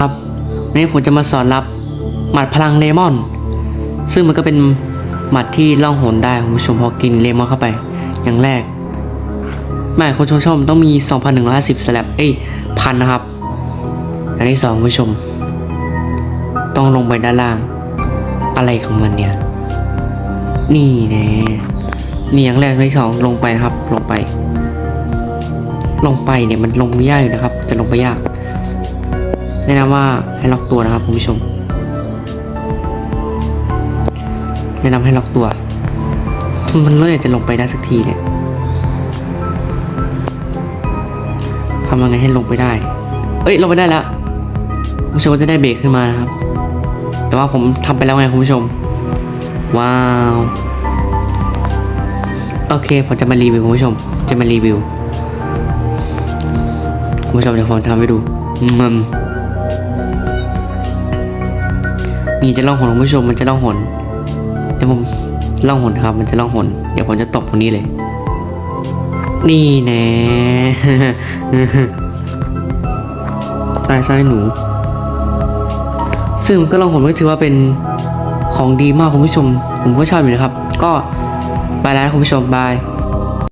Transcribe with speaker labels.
Speaker 1: ครับวันนี้ผมจะมาสอนรับหมัดพลังเลมอน ซึ่งมันก็เป็นหมัดที่ล่องหนได้คุณผู้ชมพอกินเลมอนเข้าไป อย่างแรกไม่คนชมชมต้องมี 2,150สแลบเอ้ยพันนะครับ อันที่สองคุณผู้ชม ต้องลงไปด้านล่าง อะไรของมันเนี่ย นี่น่นี่อย่างแรกอันที่สองลงไปนะครับ ลงไป ลงไปเนี่ยมันลงยากอยู่นะครับ จะลงไปยาก แนะนำว่าให้ล็อกตัวนะครับคุณผู้ชม แนะนำให้ล็อกตัว มันเลื่อยจะลงไปได้สักทีเนี่ยทำยังไงให้ลงไปได้ เอ้ยลงไปได้แล้วคุณผู้ชมจะได้เบรกขึ้นมานะครับ แต่ว่าผมทำไปแล้วไงคุณผู้ชม ว้าว โอเคผมจะมารีวิวคุณผู้ชม จะมารีวิวคุณผู้ชมเดี๋ยวผมทำให้ดูมัน นี่จะล่องหนคุณผู้ชมมันจะล่องหนเดี๋ยวผมล่องหนครับ มันจะล่องหนเดี๋ยวผมจะตบตรงนี้เลย นี่แน่ตายซ้ายหนู ซึ่งก็ล่องหนก็ถือว่าเป็นของดีมากคุณผู้ชม ผมก็ชอบอยู่นะครับ ก็บายแล้วคุณผู้ชมบาย